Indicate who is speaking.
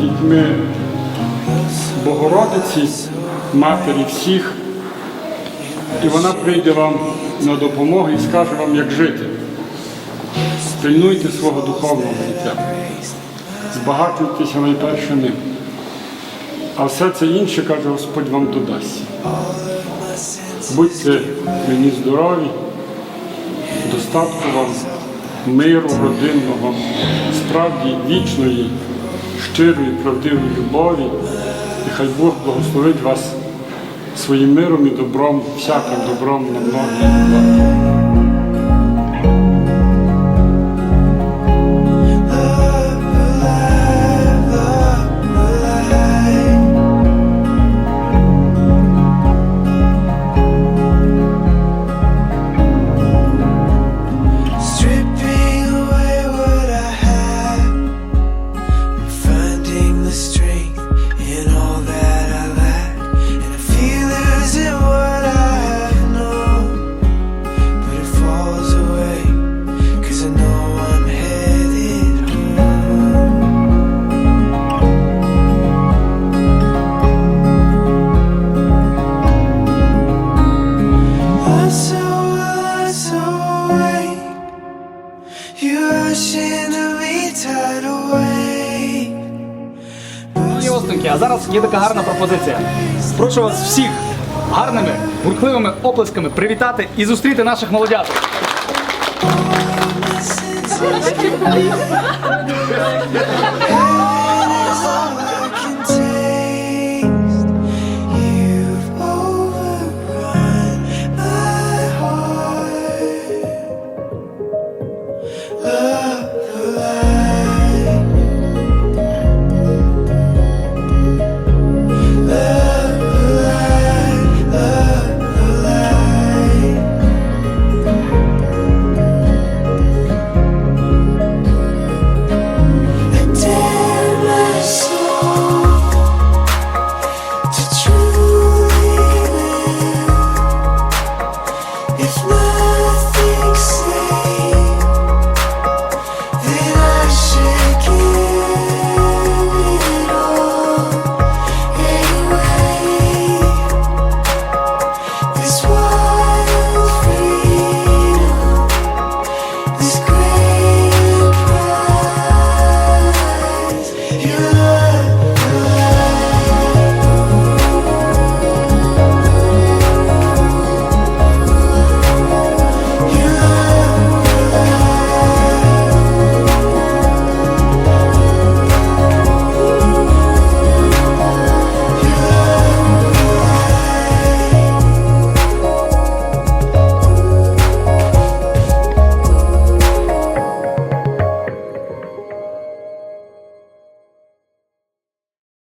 Speaker 1: дітьми Богородиці, Матері всіх, і вона прийде вам на допомогу і скаже вам, як жити. Пильнуйте свого духовного життя, збагачуйтеся найперше ним. А все це інше, каже Господь, вам додасть. Будьте мені здорові, достатку вам миру родинного, справді вічної, щирої, правдивої любові. І хай Бог благословить вас своїм миром і добром, всяким добром на многі
Speaker 2: Шановні а зараз є така гарна пропозиція. Прошу вас всіх гарними, гуртливими оплесками привітати і зустріти наших
Speaker 3: молодят.